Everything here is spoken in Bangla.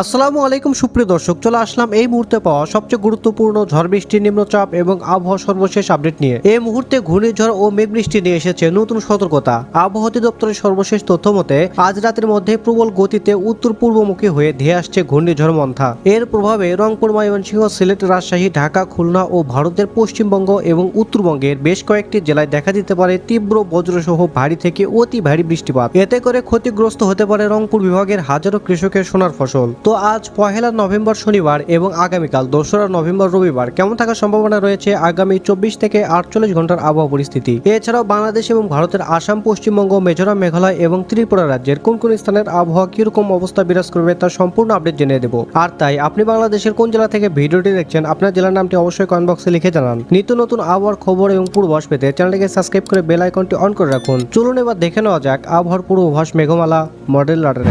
আসসালামু আলাইকুম, সুপ্রিয় দর্শক, চলে আসলাম এই মুহূর্তে পাওয়া সবচেয়ে গুরুত্বপূর্ণ ঝড় বৃষ্টি নিম্নচাপ এবং আবহাওয়া সর্বশেষ আপডেট নিয়ে। এই মুহূর্তে ঘূর্ণিঝড় ও মেঘ বৃষ্টি নিয়ে এসেছে নতুন সতর্কতা। আবহাওয়া অধিদপ্তরের সর্বশেষ তথ্য মতে, আজ রাতের মধ্যে প্রবল গতিতে উত্তর পূর্বমুখী হয়ে ধেয়ে আসছে ঘূর্ণিঝড় মন্থা। এর প্রভাবে রংপুর, ময়মনসিংহ, সিলেট, রাজশাহী, ঢাকা, খুলনা ও ভারতের পশ্চিমবঙ্গ এবং উত্তরবঙ্গের বেশ কয়েকটি জেলায় দেখা দিতে পারে তীব্র বজ্রসহ ভারী থেকে অতি ভারী বৃষ্টিপাত। এতে করে ক্ষতিগ্রস্ত হতে পারে রংপুর বিভাগের হাজারো কৃষকের সোনার ফসল। তো আজ পহেলা নভেম্বর শনিবার এবং আগামীকাল দোসরা নভেম্বর রবিবার কেমন থাকার সম্ভাবনা রয়েছে আগামী চব্বিশ থেকে আটচল্লিশ ঘণ্টার আবহাওয়া পরিস্থিতি? এছাড়াও বাংলাদেশ এবং ভারতের আসাম, পশ্চিমবঙ্গ, মিজোরাম, মেঘালয় এবং ত্রিপুরা রাজ্যের কোন কোন স্থানের আবহাওয়া কীরকম অবস্থা বিরাজ করবে তার সম্পূর্ণ আপডেট জেনে দেবো। আর তাই আপনি বাংলাদেশের কোন জেলা থেকে ভিডিওটি দেখছেন আপনার জেলার নামটি অবশ্যই কমেন্ট বক্সে লিখে জানান। নিত্য নতুন আবহাওয়ার খবর এবং পূর্বাভাস পেতে চ্যানেলটিকে সাবস্ক্রাইব করে বেল আইকনটি অন করে রাখুন। চলুন এবার দেখে নেওয়া যাক আবহাওয়ার পূর্বাভাস, মেঘমালা, মডেল, রাডারে।